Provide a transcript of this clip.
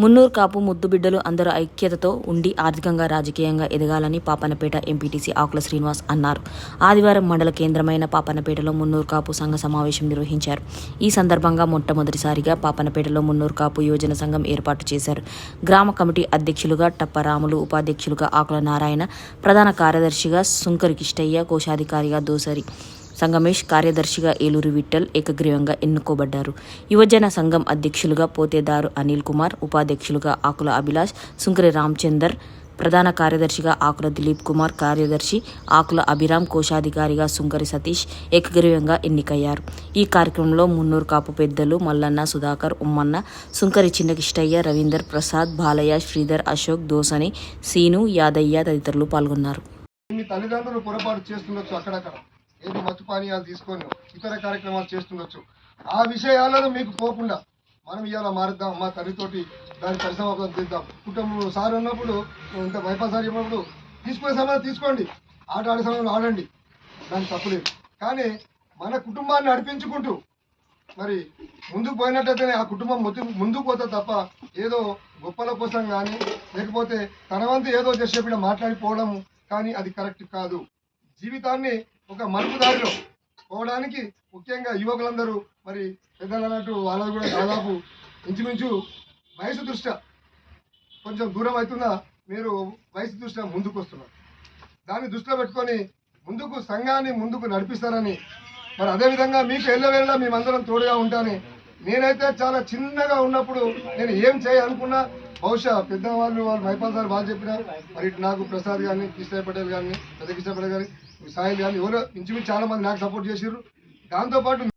మున్నూరు కాపు ముద్దు బిడ్డలు అందరూ ఐక్యతతో ఉండి ఆర్థికంగా రాజకీయంగా ఎదగాలని పాపనపేట ఎంపీటీసీ ఆకుల శ్రీనివాస్ అన్నారు. ఆదివారం మండల కేంద్రమైన పాపనపేటలో మున్నూరు కాపు సంఘ సమావేశం నిర్వహించారు. ఈ సందర్భంగా మొట్టమొదటిసారిగా పాపనపేటలో మున్నూరు కాపు యువజన సంఘం ఏర్పాటు చేశారు. గ్రామ కమిటీ అధ్యక్షులుగా టప్పరాములు ఉపాధ్యక్షులుగా ఆకుల నారాయణ ప్రధాన కార్యదర్శిగా సుంకరి కిష్టయ్య కోశాధికారిగా దోసరి సంగమేష్ కార్యదర్శిగా ఏలూరు విఠల్ ఏకగ్రీవంగా ఎన్నుకోబడ్డారు. యువజన సంఘం అధ్యక్షులుగా పోతేదారు అనిల్ కుమార్ ఉపాధ్యక్షులుగా ఆకుల అభిలాష్ సుంకరి రామచందర్ ప్రధాన కార్యదర్శిగా ఆకుల దిలీప్ కుమార్ కార్యదర్శి ఆకుల అభిరామ్ కోశాధికారిగా సుంకరి సతీష్ ఏకగ్రీవంగా ఎన్నికయ్యారు. ఈ కార్యక్రమంలో మున్నూరు కాపు పెద్దలు మల్లన్న సుధాకర్ ఉమ్మన్న సుంకరి చిన్నకిష్టయ్య రవీందర్ ప్రసాద్ బాలయ్య శ్రీధర్ అశోక్ దోసని సీను యాదయ్య తదితరులు పాల్గొన్నారు. మీ తల్లిదండ్రులు పొరపాటు చేస్తుండొచ్చు అక్కడక్కడ ఏదో మత్తు పానీయాలు తీసుకొని ఇతర కార్యక్రమాలు చేస్తుండొచ్చు. ఆ విషయాలను మీకు పోకుండా మనం ఇవాళ మారుద్దాం మా తల్లితోటి దాని పరిసమాపం చేద్దాం. కుటుంబం సార్ ఉన్నప్పుడు ఇంత వైపాస్ సార్ చెప్పినప్పుడు తీసుకునే సమయంలో తీసుకోండి ఆట ఆడే సమయంలో ఆడండి. దానికి తప్పులేదు. కానీ మన కుటుంబాన్ని నడిపించుకుంటూ మరి ముందుకు పోయినట్టయితేనే ఆ కుటుంబం ముందు ముందుకు పోతే తప్ప ఏదో గొప్పల కోసం కానీ లేకపోతే తన వంతు ఏదో చేసేప్పుడు మాట్లాడిపోవడం కానీ అది కరెక్ట్ కాదు. జీవితాన్ని ఒక మలుపు దారిలో పోవడానికి ముఖ్యంగా యువకులందరూ మరి పెద్దలు అన్నట్టు వాళ్ళది కూడా దాదాపు ఇంచుమించు వయసు దృష్ట్యా కొంచెం దూరం అవుతున్నా మీరు వయసు దృష్ట్యా ముందుకు వస్తున్నారు దాన్ని దృష్టిలో పెట్టుకొని ముందుకు సంఘాన్ని ముందుకు నడిపిస్తారని మరి అదేవిధంగా మీకు ఎల్లవేళ్ళ మేమందరం తోడుగా ఉంటాను. నేనైతే చాలా చిన్నగా ఉన్నప్పుడు నేను ఏం చేయాలనుకున్నా బహుశా పెద్దవాళ్ళు వాళ్ళు మైపాల్ సార్ బాగా చెప్పిన మరి ఇటు నాకు ప్రసాద్ కానీ కిషాయ్ పటేల్ కానీ పెద్ద కిషాయ్ పటేల్ కానీ సాయిల్ కానీ ఎవరో ఇంచుమించు చాలా మంది నాకు సపోర్ట్ చేసారు దాంతోపాటు